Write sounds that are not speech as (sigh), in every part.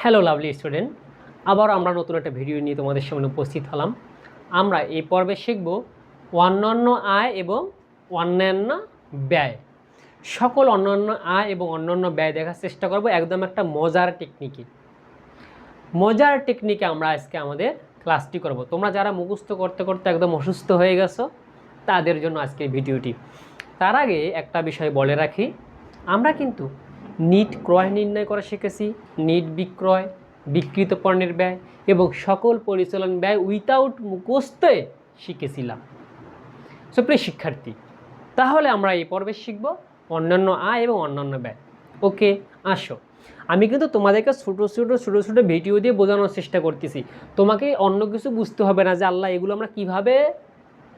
Hello lovely student আবার আমরা নতুন একটা ভিডিও নিয়ে তোমাদের সামনে উপস্থিত হলাম। আমরা এই পর্বে শিখব অন্যান্য আয় এবং অন্যান্য ব্যয়। সকল অন্যান্য আয় এবং অন্যান্য ব্যয় দেখার চেষ্টা করব, একদম একটা মজার টেকনিকে মজার টেকনিকে আমরা আজকে আমাদের ক্লাসটি করব। তোমরা যারা মুখস্থ করতে করতে একদম অসুস্থ হয়ে গেছো, তাদের জন্য আজকের ভিডিওটি তার আগে একটা বিষয় বলে রাখি, আমরা কিন্তু নিট ক্রয় নির্ণয় করা শিখেছি, নিট বিক্রয়, বিকৃত পণ্যের ব্যয় এবং সকল পরিচালন ব্যয় উইথাউট মুখস্থে শিখেছিলাম। সো প্রিয় শিক্ষার্থী, তাহলে আমরা এই পর্বে শিখব অন্যান্য আয় এবং অন্যান্য ব্যয়। ওকে আসো। আমি কিন্তু তোমাদেরকে ছোটো ছোটো ছোটো ছোটো ভিডিও দিয়ে বোঝানোর চেষ্টা করতেছি। তোমাকে অন্য কিছু বুঝতে হবে না যে, আল্লাহ, এগুলো আমরা কীভাবে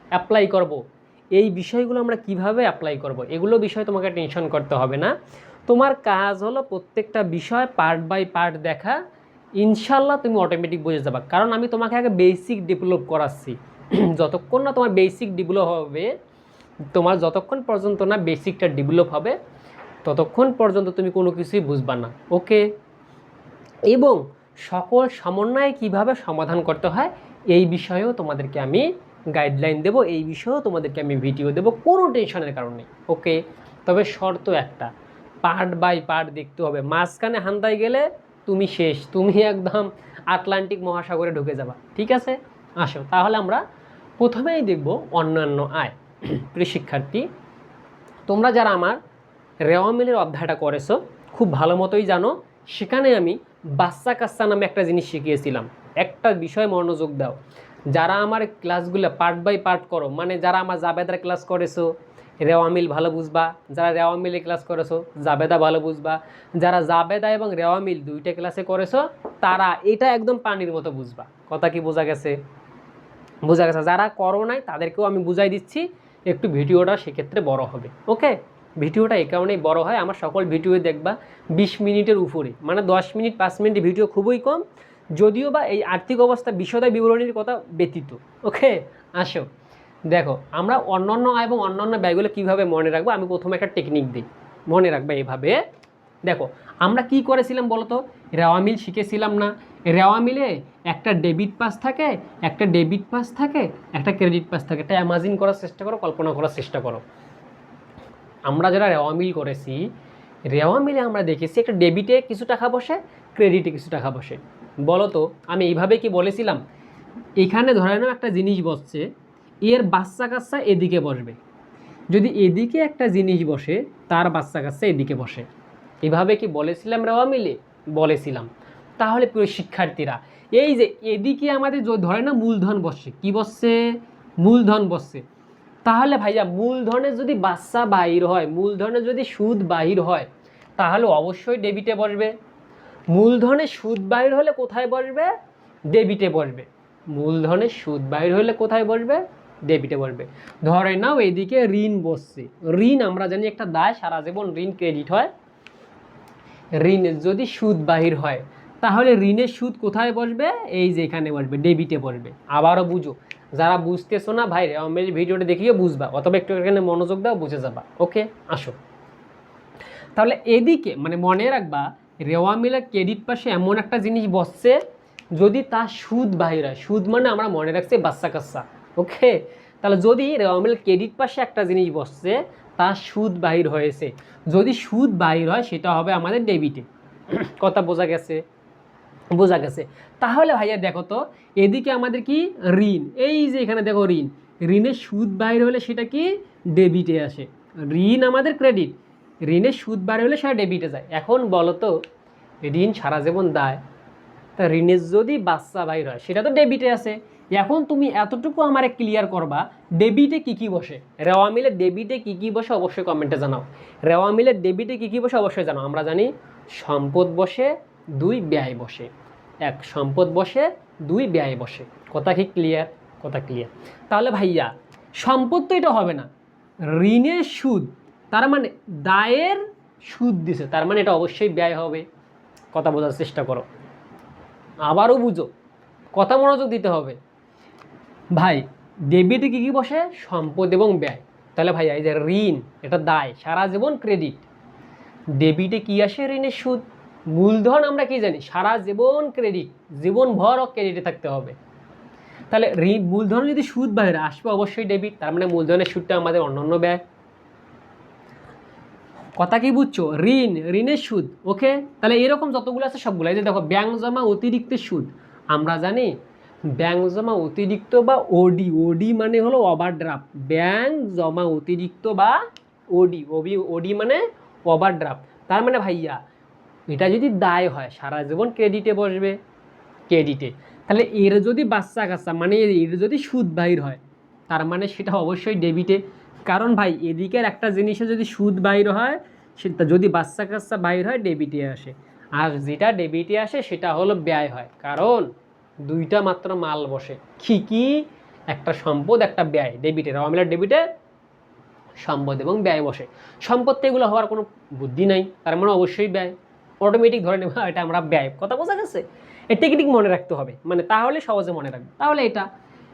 অ্যাপ্লাই করব। এই বিষয়গুলো আমরা কীভাবে অ্যাপ্লাই করব। এগুলো বিষয় তোমাকে টেনশন করতে হবে না। তোমার কাজ হলো প্রত্যেকটা বিষয় পার্ট বাই পার্ট দেখা। ইনশাল্লাহ তুমি অটোমেটিক বুঝে যাবা। কারণ আমি তোমাকে আগে বেসিক ডেভেলপ করাচ্ছি। (clears throat) যতক্ষণ না তোমার বেসিক ডেভেলপ হবে, তোমার যতক্ষণ পর্যন্ত না বেসিকটা ডেভেলপ হবে, ততক্ষণ পর্যন্ত তুমি কোনো কিছুই বুঝবা না। ওকে এবং সকল সমন্বয় কীভাবে সমাধান করতে হয়, এই বিষয়েও তোমাদেরকে আমি গাইডলাইন দেব, এই বিষয়েও তোমাদেরকে আমি ভিডিও দেব, কোনো টেনশনের কারণে ওকে তবে শর্ত একটা পার্ট বাই পার্ট দেখতে হবে। মাঝখানে হান্দায় গেলে তুমি শেষ, তুমি একদম আটলান্টিক মহাসাগরে ঢুকে যাবা। ঠিক আছে? আসো, তাহলে আমরা প্রথমেই দেখব অন্যান্য আয়। প্রিয় শিক্ষার্থী, তোমরা যারা আমার রেওয়া মিলের অধ্যায়টা করেছ, খুব ভালো মতোই জানো, সেখানে আমি বাচ্চা কাচ্চা নামে একটা জিনিস শিখিয়েছিলাম। একটা বিষয় মনোযোগ দাও। যারা আমার ক্লাসগুলো পার্ট বাই পার্ট করো মানে যারা আমার জাবেদার ক্লাস করেছ রেওয়া মিল ভালো বুঝবা। যারা রেওয়া মিলে ক্লাস করেছ, জাবেদা ভালো বুঝবা। যারা জাবেদা এবং রেওয়া মিল দুইটা ক্লাসে করেছ, তারা এটা একদম পানির মতো বুঝবা। কথা কি বোঝা গেছে? বোঝা গেছে। যারা করো নাই, তাদেরকেও আমি বুঝাই দিচ্ছি, একটু ভিডিওটা সেক্ষেত্রে বড় হবে। ওকে ভিডিওটা এই কারণেই বড় হয়। আমার সকল ভিডিও দেখবা বিশ মিনিটের উপরে। মানে দশ মিনিট, পাঁচ মিনিট ভিডিও খুবই কম। যদিও বা এই আর্থিক অবস্থা বিশদায় বিবরণীর কথা ব্যতীত। ওকে আসো। দেখো, আমরা অন্যান্য আয় এবং অন্যান্য ব্যয়গুলো কীভাবে মনে রাখব? আমি প্রথমে একটা টেকনিক দিই। মনে রাখবে এভাবে। দেখো, আমরা কি করেছিলাম বলো তো রেওয়া মিল শিখেছিলাম না। রেওয়া মিলে একটা ডেবিট পাস থাকে, একটা ডেবিট পাস থাকে, একটা ক্রেডিট পাস থাকে। এটা অ্যামাজিন করার চেষ্টা করো, কল্পনা করার চেষ্টা করো। আমরা যারা রেওয়া মিল করেছি, রেওয়া মিলে আমরা দেখেছি একটা ডেবিটে কিছু টাকা বসে ক্রেডিটে কিছু টাকা বসে। বলো তো আমি এইভাবে কি বলেছিলাম? এখানে ধরে নাও একটা জিনিস বসছে। এর বাচ্চা কাচ্চা এদিকে বসবে। যদি এদিকে একটা জিনিস বসে, তার বাচ্চা কাচ্চা এদিকে বসে। এভাবে কি বলেছিলাম রেওয়া মিলে বলেছিলাম। তাহলে প্রিয় শিক্ষার্থীরা, এই যে এদিকে আমাদের ধরে না মূলধন বসছে। কি বসছে? মূলধন বসছে। তাহলে ভাইয়া, মূলধনের যদি বাচ্চা বাহির হয়, মূলধনের যদি সুদ বাহির হয়, তাহলে অবশ্যই ডেবিটে বসবে। মূলধনের সুদ বাহির হলে কোথায় বসবে? ডেবিটে বসবে। মূলধনের সুদ বাহির হলে কোথায় বসবে? ডেবিটে বসবে ধরে নাও এদিকে ঋণ বসছে। ঋণ আমরা জানি একটা দায়, সারা জীবন ঋণ ক্রেডিট হয়। ঋণের যদি সুদ বাহির হয়, তাহলে ঋণের সুদ কোথায় বসবে? এই যে এখানে বসবে ডেবিটে বসবে আবারও বুঝো। যারা বুঝতেছো না, ভাই, আমার ভিডিওটা দেখিয়ে বুঝবা। অথবা একটু এখানে মনোযোগ দাও, বুঝে যাবা। ওকে, আসো। তাহলে এদিকে মানে মনে রাখবা, রেওয়া মিলের ক্রেডিট পাশে এমন একটা জিনিস বসছে, যদি তার সুদ বাহির হয়। সুদ মানে আমরা মনে রাখছি বাচ্চা কাচ্চা। ওকে? তাহলে যদি রেওয়া মিলের ক্রেডিট পাশে একটা জিনিস বসছে, তার সুদ বাহির হয়েছে। যদি সুদ বাহির হয়, সেটা হবে আমাদের ডেবিটে কথা বোঝা গেছে? বোঝা গেছে। তাহলে ভাইয়া দেখো তো, এদিকে আমাদের কি? ঋণ। এই যে এখানে দেখো ঋণ। ঋণের সুদ বাইরে হলে সেটা কি? ডেবিটে আসে। ঋণ আমাদের ক্রেডিট ঋণের সুদ বাইরে হলে সেটা ডেবিটে যায়। এখন বলো তো, ঋণ সারা জীবন দায়। তা ঋণের যদি বাচ্চা বাইর হয়, সেটা তো ডেবিটে আছে এখন তুমি এতটুকু আমারে ক্লিয়ার করবা ডেবিটে কি কি বসে? রেওয়া মিলে ডেবিটে কি কি বসে অবশ্যই কমেন্টে জানাও। রেওয়া মিলে ডেবিটে কি কি বসে অবশ্যই জানাও। আমরা জানি সম্পদ বসে, দুই ব্যয় বসে। এক, সম্পদ বসে, দুই ব্যয় বসে। কথা কি ক্লিয়ার কথা ক্লিয়ার তাহলে ভাইয়া, সম্পদ তো এটা হবে না। ঋণের সুদ, তার মানে দায়ের সুদ দিছে, তার মানে এটা অবশ্যই ব্যয় হবে। কথা বোঝার চেষ্টা করো। আবারও বুঝো। কথা মনোযোগ দিতে হবে। ভাই ডেবিটে কী কী বসে? সম্পদ এবং ব্যয়। তাহলে ভাই এই যে ঋণ, এটা দায়, সারা জীবন ক্রেডিট ডেবিটে কি আসে? ঋণের সুদ। মূলধন আমরা কি জানি? সারা জীবন ক্রেডিট জীবন ভর ক্রেডিটে থাকতে হবে। তাহলে ঋণ, মূলধন যদি সুদ বাইরে আসবে, অবশ্যই ডেবিট তার মানে মূলধনের সুদটা আমাদের অন্যান্য ব্যয়। কথা কি বুঝছ? ঋণ, ঋণের সুদ ওকে তাহলে এরকম যতগুলো আছে সবগুলো। এই যে দেখো, ব্যাংক জমা অতিরিক্ত সুদ। আমরা জানি ব্যাংক জমা অতিরিক্ত বা ওডি ওডি মানে হলো ওভারড্রাফট ব্যাংক জমা অতিরিক্ত বা ওডি ওবি ওডি মানে ওভারড্রাফট তার মানে ভাইয়া, এটা যদি দায় হয়, সারা জীবন ক্রেডিটে বসবে ক্রেডিটে তাহলে এর যদি বাচ্চা কাচ্চা মানে এর যদি সুদ বাহির হয়, তার মানে সেটা অবশ্যই ডেবিটে কারণ ভাই, এদিকের একটা জিনিসে যদি সুদ বাহির হয়, সেটা যদি বাচ্চা কাচ্চা বাইর হয় ডেবিটে আসে। আর যেটা ডেবিটে আসে, সেটা হলো ব্যয় হয়। কারণ দুইটা মাত্র মাল বসে। কি কি? একটা সম্পদ, একটা ব্যয় ডেবিটে র মিলার ডেবিটে সম্পদ এবং ব্যয় বসে। সম্পত্তি এগুলো হওয়ার কোনো বুদ্ধি নাই, তার মানে অবশ্যই ব্যয়। অটোমেটিক ধরে নেব এটা আমরা ব্যয়। কথা বোঝা গেছে? এই টেকনিক মনে রাখতে হবে? মানে তাহলে সহজে মনে রাখবে। তাহলে এটা,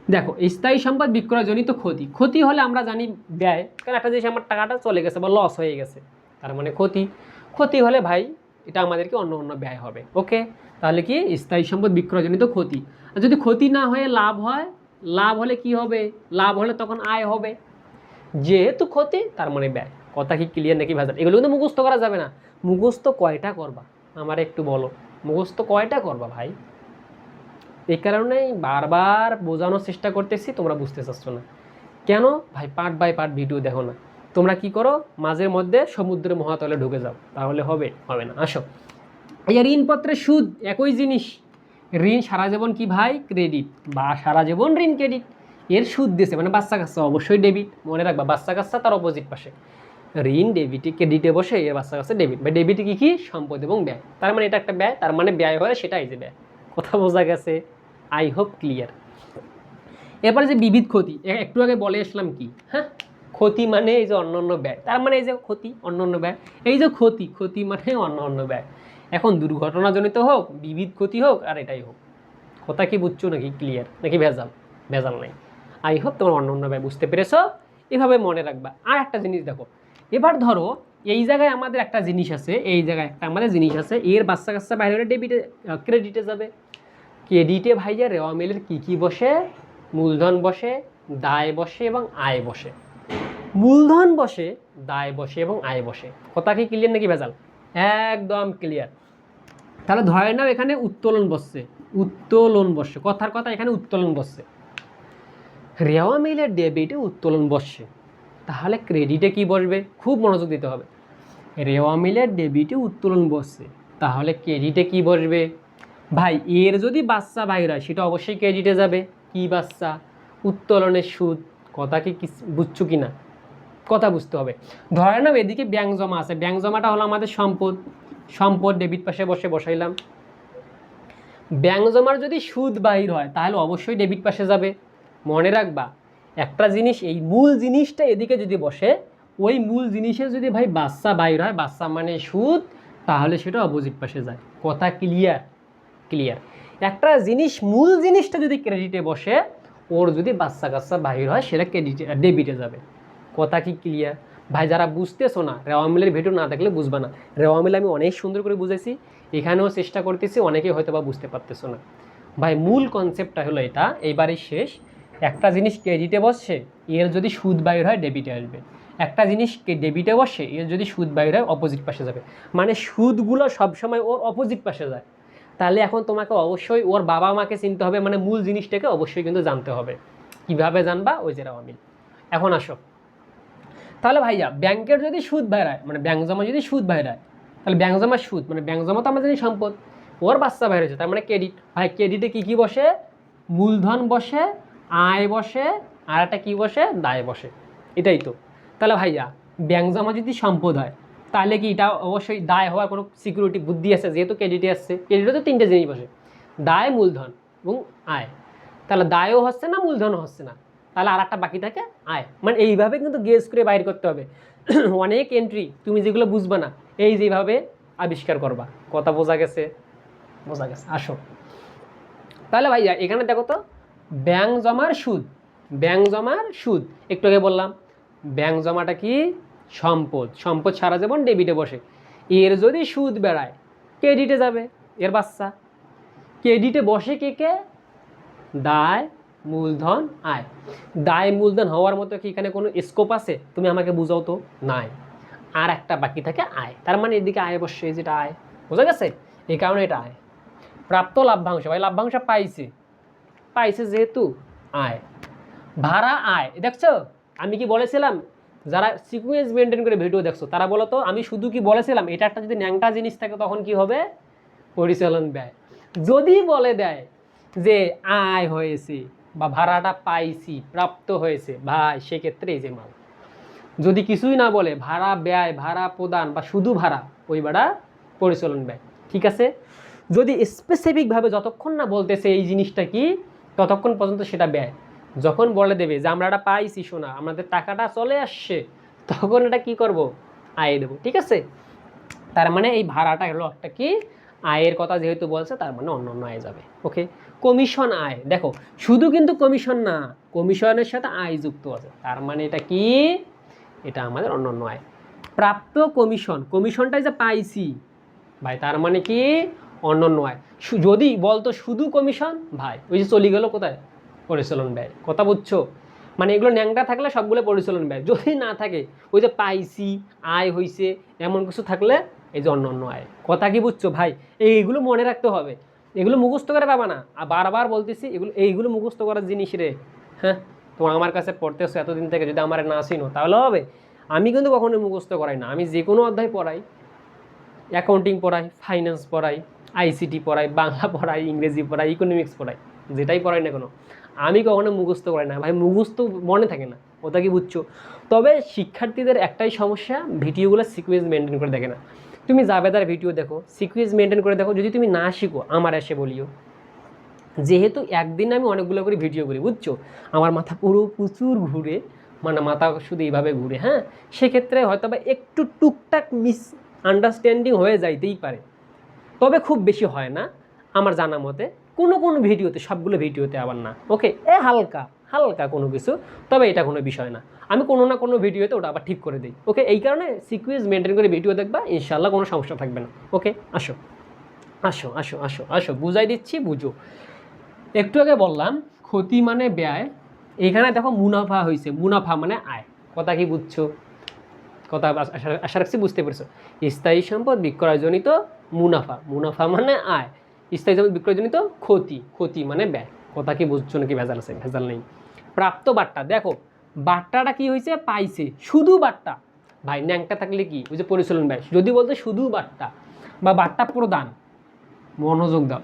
দেখো, স্থায়ী সম্পদ বিক্রয়জনিত ক্ষতি। ক্ষতি হলে আমরা জানি ব্যয়, কারণ একটা জিনিস আমার টাকাটা চলে গেছে বা লস হয়ে গেছে, তার মানে ক্ষতি। ক্ষতি হলে ভাই এটা আমাদেরকে অন্য অন্য ব্যয় হবে ওকে তাহলে কি? স্থায়ী সম্পদ বিক্রয়জনিত ক্ষতি। আর যদি ক্ষতি না হয়ে লাভ হয়, লাভ হলে কি হবে? লাভ হলে তখন আয় হবে। যেহেতু ক্ষতি, তার মানে ব্যয়। কথা কি ক্লিয়ার নাকি ভেজাল এগুলো কিন্তু মুখস্থ করা যাবে না। মুখস্থ কয়টা করবা? আমার একটু বলো। মুখস্থ কয়টা করবা ভাই? এই কারণেই বারবার বোঝানোর চেষ্টা করতেছি, তোমরা বুঝতে চাচ্ছ না। কেন? ভাই পার্ট বাই পার্ট ভিডিও দেখো না। তোমরা কি করো? মাঝের মধ্যে সমুদ্রের মহাতলে ঢুকে যাও। তাহলে হবে হবে না। আসো। এই ঋণপত্রের সুদ, একই জিনিস। ঋণ, সারা জীবন কি ভাই? ক্রেডিট বা সারা জীবন ঋণ ক্রেডিট এর সুদ দিয়েছে মানে বাচ্চা কাচ্চা, অবশ্যই ডেবিট মনে রাখবা, বাচ্চা কাচ্চা তার অপোজিট পাশে। ঋণ ডেবিটে ক্রেডিটে বসে এর বাচ্চা কাছে ডেবিট বা ডেবিটে কি কি? সম্পদ এবং ব্যয়। তার মানে এটা একটা ব্যয়, তার মানে ব্যয় হলে সেটাই যে ব্যয়। কথা বোঝা গেছে? আই হোপ ক্লিয়ার এরপরে যে বিবিধ ক্ষতি একটু আগে বলে আসলাম কি? হ্যাঁ? ক্ষতি মানে এই যে অন্য অন্য ব্যয়, তার মানে এই যে ক্ষতি অন্য অন্য ব্যয়, এই যে ক্ষতি ক্ষতি মানে অন্য অন্য ব্যয়। এখন দুর্ঘটনাজনিত হোক, বিবিধ ক্ষতি হোক, আর এটাই হোক। কথা কি বুঝছ নাকি ক্লিয়ার নাকি ভেজাল? ভেজাল নাই। আই হোপ তোমার অন্য অন্য ব্যয় বুঝতে পেরেছ। এভাবে মনে রাখবা। আর একটা জিনিস দেখো, এবার ধরো এই জায়গায় আমাদের একটা জিনিস আছে, এই জায়গায় একটা আমাদের জিনিস আছে, এর বাচ্চা কাচ্চা বাইরে হলে ডেবিটে ক্রেডিটে যাবে। ক্রেডিটে ভাইয়া রেওয়া মিলের কী কী বসে? মূলধন বসে, দায় বসে এবং আয় বসে। মূলধন বসে, দায় বসে এবং আয় বসে। কথা কি ক্লিয়ার নাকি ভেজাল? একদম ক্লিয়ার তাহলে ধরে নাও এখানে উত্তোলন বসছে। উত্তোলন বসছে। কথার কথা এখানে উত্তোলন বসছে। রেওয়া মিলের ডেবিটে উত্তোলন বসছে। তাহলে ক্রেডিটে কি বসবে? খুব মনোযোগ দিতে হবে। রেওয়া মিলের ডেবিটে উত্তোলন বসছে। তাহলে ক্রেডিটে কি বসবে? ভাই, এর যদি বাচ্চা বাইর হয়, সেটা অবশ্যই ক্রেডিটে যাবে। কি বাচ্চা? উত্তোলনের সুদ। কথা কি কিস- বুঝছ কি না কথা বুঝতে হবে। ধরে নাও এদিকে ব্যাংক জমা আছে। ব্যাংক জমাটা হলো আমাদের সম্পদ। সম্পদ ডেবিট পাশে বসে বসাইলাম। ব্যাংক জমার যদি সুদ বাহির হয়, তাহলে অবশ্যই ডেবিট পাশে যাবে। মনে রাখবা, একটা জিনিস, এই মূল জিনিসটা এদিকে যদি বসে, ওই মূল জিনিসে যদি ভাই বাচ্চা বাইর হয়, বাচ্চা মানে সুদ, তাহলে সেটা অপোজিট পাশে যায়। কথা ক্লিয়ার ক্লিয়ার একটা জিনিস, মূল জিনিসটা যদি ক্রেডিটে বসে ওর যদি বাচ্চা কাচ্চা বাহির হয়, সেটা ক্রেডিটে ডেবিটে যাবে। কথা কি ক্লিয়ার ভাই, যারা বুঝতেছো না, রেওয়া মিলের ভিডিও না দেখলে বুঝবা না। রেওয়া মিল আমি অনেক সুন্দর করে বুঝেছি এখানেও চেষ্টা করতেছি অনেকে হয়তো বা বুঝতে পারতেছো না। ভাই, মূল কনসেপ্টটা হলো এটা, এইবারই শেষ। একটা জিনিস ক্রেডিটে বসছে এর যদি সুদ বাইর হয় ডেবিটে আসবে। একটা জিনিস ডেবিটে বসে, এর যদি সুদ বাইর হয় অপোজিট পাশে যাবে। মানে সুদগুলো সবসময় ওর অপোজিট পাশে যায়। তাহলে এখন তোমাকে অবশ্যই ওর বাবা মাকে চিনতে হবে মানে মূল জিনিসটাকে অবশ্যই কিন্তু জানতে হবে। কীভাবে জানবা? ওই যে রাওয়ামিল এখন আসো। তাহলে ভাইয়া, ব্যাংকের যদি সুদ বেড়ায় মানে ব্যাংক জমা যদি সুদ বেড়ায়, তাহলে ব্যাংক জমার সুদ মানে ব্যাংক জমা তো আমাদের সম্পদ। ওর বাচ্চা বাইরে হয়েছে, তার মানে ক্রেডিট। ভাই, ক্রেডিটে কী কী বসে? মূলধন বসে, আয় বসে, আর একটা কী বসে? দায় বসে। এটাই তো। তাহলে ভাইয়া, ব্যাংক জমা যদি সম্পদ হয় তাহলে কি এটা অবশ্যই দায় হওয়ার কোনো সিকিউরিটি বুদ্ধি আছে? যেহেতু ক্রেডিটে আসছে। ক্রেডিটে তো তিনটে জিনিস বসে। দায়, মূলধন এবং আয়। তাহলে দায়ও হচ্ছে না, মূলধনও হচ্ছে না। তাহলে আর একটা বাকি থাকে, আয়। মানে এইভাবে কিন্তু গেস করে বাইর করতে হবে। (clears throat) অনেক এন্ট্রি তুমি যেগুলো বুঝবে না, এই যেভাবে আবিষ্কার করবা। কথা বোঝা গেছে? বোঝা গেছে। আসো। তাহলে ভাইয়া, এখানে দেখো তো ব্যাংক জমার সুদ। ব্যাংক জমার সুদ। একটু আগে বললাম ব্যাংক জমাটা কি? সম্পদ সম্পদ সারা যেমন ডেবিটে বসে। এর যদি সুদ বেড়ায়, ক্রেডিটে যাবে এর বাচ্চা। ক্রেডিটে বসে কে কে? দায়, মূলধন, আয়। দায়, মূলধন হওয়ার মতো কি এখানে কোনো স্কোপ আছে? তুমি আমাকে বুঝাও তো। নাই। আর একটা বাকি থাকে আয়। তার মানে এদিকে আয় বসে যেটা আয়। বোঝা গেছে? এই কারণে এটা আয়। প্রাপ্ত লাভ্যাংশ। ভাই, লাভ্যাংশ পাইছে। পাইছে যেহেতু আয়। ভাড়া আয়। দেখছ? আমি কি বলেছিলাম? যারা সিকুয়েন্স মেনটেন করে ভিডিও দেখছ, তারা বলো তো, আমি শুধু কি বলেছিলাম, এটা একটা যদি ন্যাংটা জিনিস থাকে, তখন কি হবে? পরিচালন ব্যয়। যদি বলে দেয় যে, আয় হয়েছে বা ভাড়াটা পাইছি, প্রাপ্ত হয়েছে, ভাই, সেক্ষেত্রে এই যে মাল। যদি কিছুই না বলে, ভাড়া ব্যয়, ভাড়া প্রদান বা শুধু ভাড়া, ওই ভাড়া পরিচালন ব্যয়। ঠিক আছে? যদি স্পেসিফিকভাবে যতক্ষণ না বলতেছে এই জিনিসটা কি, ততক্ষণ পর্যন্ত সেটা ব্যয়। যখন বলে দেবে যে, আমরা এটা পাইছি শোনা আমাদের টাকাটা চলে আসছে, তখন এটা কি করব? আয় দেবো, ঠিক আছে? তার মানে এই ভাড়াটা হলো একটা কি? আয়ের কথা যেহেতু বলছে, তার মানে অন্য অন্য আয় যাবে, ওকে? কমিশন আয়, দেখো, শুধু কিন্তু কমিশন না, কমিশনের সাথে আয় যুক্ত আছে, তার মানে এটা কি? এটা আমাদের অন্য অন্য আয়। প্রাপ্ত কমিশন কমিশনটাই যে পাইছি, ভাই, তার মানে কি? অন্য অন্য আয়। যদি বলতো শুধু কমিশন, ভাই, ওই যে চলে গেল কোথায়? পরিচালন ব্যয়। কথা বুঝছ? মানে এগুলো ন্যাংটা থাকলে সবগুলো পরিচালন ব্যয়। যদি না থাকে, ওই যে পাইছি আয় হইছে, এমন কিছু থাকলে এই যে অন্য অন্য আয়। কথা কি বুঝছ ভাই? এইগুলো মনে রাখতে হবে। এগুলো মুখস্থ করে পাবা না। আর বারবার বলতেছি, এগুলো, এইগুলো মুখস্থ করার জিনিস রে। হ্যাঁ? তোমার আমার কাছে পড়তেছো এতদিন থেকে, যদি আমার না চিনো, তাহলে হবে। আমি কিন্তু কখনোই মুখস্থ করাই না। আমি যে কোনো অধ্যায় পড়াই। অ্যাকাউন্টিং পড়াই ফাইন্যান্স পড়াই আইসিটি পড়াই বাংলা পড়াই ইংরেজি পড়াই ইকোনমিক্স পড়াই যেটাই পড়াই না কোনো, আমি কখনো মুখস্থ করাই না। ভাই, মুখস্থ মনে থাকে না, ওটা কি বুঝছ? তবে শিক্ষার্থীদের একটাই সমস্যা, ভিডিওগুলো সিকুয়েন্স মেনটেন করে দেখে না। তুমি জাবেদার ভিডিও দেখো সিকুয়েন্স মেনটেন করে দেখো, যদি তুমি না শিখো, আমার এসে বলিও। যেহেতু একদিন আমি অনেকগুলো করে ভিডিও করি, বুঝছ? আমার মাথা পুরো প্রচুর ঘুরে মানে মাথা শুধু এইভাবে ঘুরে হ্যাঁ? সেক্ষেত্রে হয়তো বা একটু টুকটাক মিস আন্ডারস্ট্যান্ডিং হয়ে যাইতেই পারে। তবে খুব বেশি হয় না, আমার জানা মতে। কোনো কোনো ভিডিওতে, সবগুলো ভিডিওতে আবার না। ওকে, এ হালকা হালকা কোনো কিছু, তবে এটা কোনো বিষয় না। আমি কোনো না কোনো ভিডিওতে ওটা আবার ঠিক করে দিই। ওকে, এই কারণে সিকুয়েন্স মেনটেন করে ভিডিও দেখবা ইনশাল্লাহ কোনো সমস্যা থাকবে না। ওকে, আসো। আসো আসো আসো আসো। বুঝাই দিচ্ছি, বুঝো। একটু আগে বললাম, ক্ষতি মানে ব্যয়। এখানে দেখো মুনাফা হয়েছে মুনাফা মানে আয়। কথা কি বুঝছ? কথা আশা- রাখছি বুঝতে পেরেছ। স্থায়ী সম্পদ বিক্রয়জনিত মুনাফা মুনাফা মানে আয়। স্থায়ী সম্পদ বিক্রয়জনিত ক্ষতি ক্ষতি মানে ব্যয়। কথা কি বুঝছ নাকি ভেজাল আছে? ভেজাল নেই। প্রাপ্ত বার্তা, দেখো, বার্তাটা কি হয়েছে? পাইছে। শুধু বার্তা। ভাই, ন্যাংটা থাকলে কি? ওই যে পরিচালন ব্যয় যদি বলতে শুধু বার্তা বা বার্তা প্রদান, মনোযোগ দাও।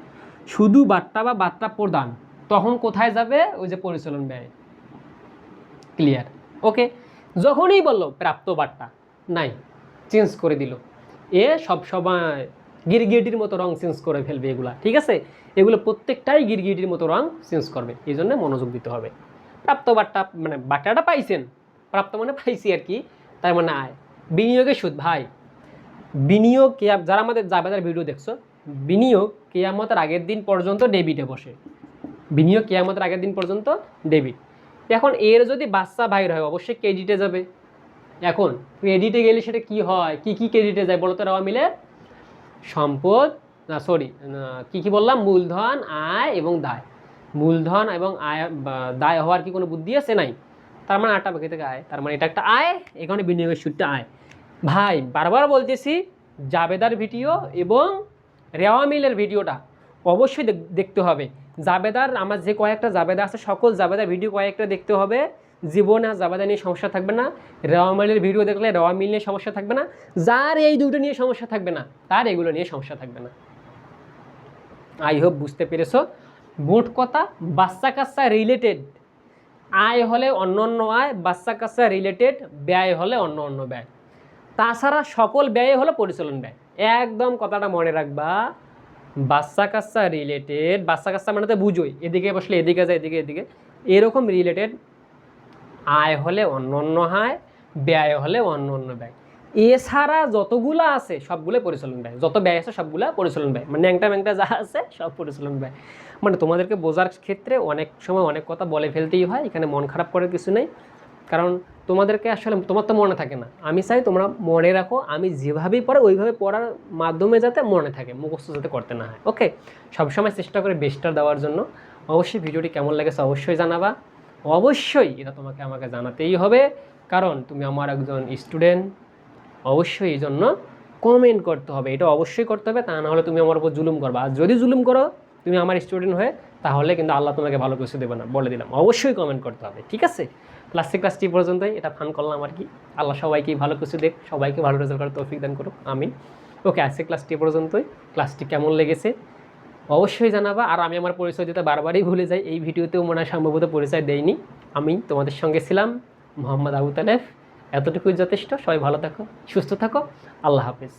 শুধু বার্তা বা বার্তা প্রদান, তখন কোথায় যাবে? ওই যে পরিচালন ব্যয় ক্লিয়ার। ওকে? যখনই বলল, প্রাপ্ত বার্তা। নাই চেঞ্জ করে দিল। এ সব সময় গিরগিটির মতো রং চেঞ্জ করে ফেলবে এগুলা, ঠিক আছে? এগুলো প্রত্যেকটাই গিরগিটির মতো রং চেঞ্জ করবে, এই জন্য মনোযোগ দিতে হবে। প্রাপ্ত বার্তা মানে বার্তাটা পাইছেন, প্রাপ্ত মানে পাইছি আর কি, তার মানে আয়। বিনিয়োগের সুদ, ভাই। বিনিয়োগ কেয়া যারা আমাদের জাবেদার ভিডিও দেখছ, বিনিয়োগ কেয়ামতের আগের দিন পর্যন্ত ডেবিটে বসে। বিনিয়োগ কেয়ামতের আগের দিন পর্যন্ত ডেবিট এখন এর যদি বাচ্চা বাইর হয়, অবশ্যই ক্রেডিটে যাবে। এখন ক্রেডিটে গেলে সেটা কি হয়? কি কি ক্রেডিটে যায়? বলো তো রাওয়া মিলে? সম্পদ, না সরি কি কি বললাম? মূলধন, আয় এবং দায়। মূলধন এবং আয় দায় হওয়ার কি কোনো বুদ্ধি আছে? নাই। তার মানে আটটা বাকি থেকে আয়। তার মানে এটা একটা আয়, এখানে বিনিয়োগের সুদটা আয়। ভাই, বারবার বলতেছি, জাবেদার ভিডিও এবং রেওয়া মিলের ভিডিওটা অবশ্যই দেখ- দেখতে হবে। জাবেদার, আমার যে কয়েকটা জাবেদা আছে, সকল জাবেদার ভিডিও কয়েকটা দেখতে হবে। জীবনে আর জাবেদা নিয়ে সমস্যা থাকবে না। রেওয়া মিলের ভিডিও দেখলে রেওয়া মিল নিয়ে সমস্যা থাকবে না। যার এই দুটো নিয়ে সমস্যা থাকবে না, তার এগুলো নিয়ে সমস্যা থাকবে না। আই হোপ বুঝতে পেরেছ। মোট কথা বাচ্চা কাচ্চা রিলেটেড আয় হলে অন্য অন্য আয় বাচ্চা কাচ্চা রিলেটেড ব্যয় হলে অন্য অন্য ব্যয়। তাছাড়া সকল ব্যয় হলো পরিচালন ব্যয়। একদম কথাটা মনে রাখবা। বাচ্চা কাচ্চা রিলেটেড বাচ্চা কাচ্চা মানে তো বুঝোই। এদিকে বসলে এদিকে যায়, এদিকে এদিকে। এরকম রিলেটেড আয় হলে অন্য অন্য আয়, ব্যয় হলে অন্য অন্য ব্যয়। এছাড়া যতগুলো আছে, সবগুলো পরিচালন ব্যয়। যত ব্যয় আছে, সবগুলো পরিচালন ব্যয়। মানে ন্যাংটা ম্যাংটা যা আছে, সব পরিচালন ব্যয়। মানে তোমাদেরকে বোঝার ক্ষেত্রে অনেক সময় অনেক কথা বলে ফেলতেই হয়, এখানে মন খারাপ করার কিছু নেই। কারণ তোমাদেরকে আসলে, তোমার তো মনে থাকে না। আমি চাই তোমরা মনে রাখো, আমি যেভাবেই পড়ে ওইভাবে পড়ার মাধ্যমে যাতে মনে থাকে, মুখস্থ যাতে করতে না হয়। ওকে সবসময় চেষ্টা করে বেস্টার দেওয়ার জন্য। অবশ্যই ভিডিওটি কেমন লেগেছে অবশ্যই জানাবা। অবশ্যই এটা তোমাকে আমাকে জানাতেই হবে। কারণ তুমি আমার একজন স্টুডেন্ট অবশ্যই এই জন্য কমেন্ট করতে হবে। এটা অবশ্যই করতে হবে, তা না হলে তুমি আমার উপর জুলুম করবা। আর যদি জুলুম করো, তুমি আমার স্টুডেন্ট হয়ে, তাহলে কিন্তু আল্লাহ তোমাকে ভালো কিছু দেবে না, বলে দিলাম। অবশ্যই কমেন্ট করতে হবে, ঠিক আছে? ক্লাসে ক্লাসটি পর্যন্তই, এটা ফান করলাম আর কি। আল্লাহ সবাইকেই ভালো কিছু দেখ, সবাইকে ভালো রেজাল্ট করার তৌফিক দান করুক, আমিন। ওকে আজকে ক্লাসটি পর্যন্তই। ক্লাসটি কেমন লেগেছে? অবশ্যই জানাবা। আর আমি আমার পরিচয় দিতে বারবারই ভুলে যাই। এই ভিডিওতেও মনে হয় সম্ভবত পরিচয় দেয়নি আমি তোমাদের সঙ্গে ছিলাম মোহাম্মদ আবু তালেফ এতটুকুই যথেষ্ট। সবাই ভালো থাকো, সুস্থ থাকো। আল্লাহ হাফিজ।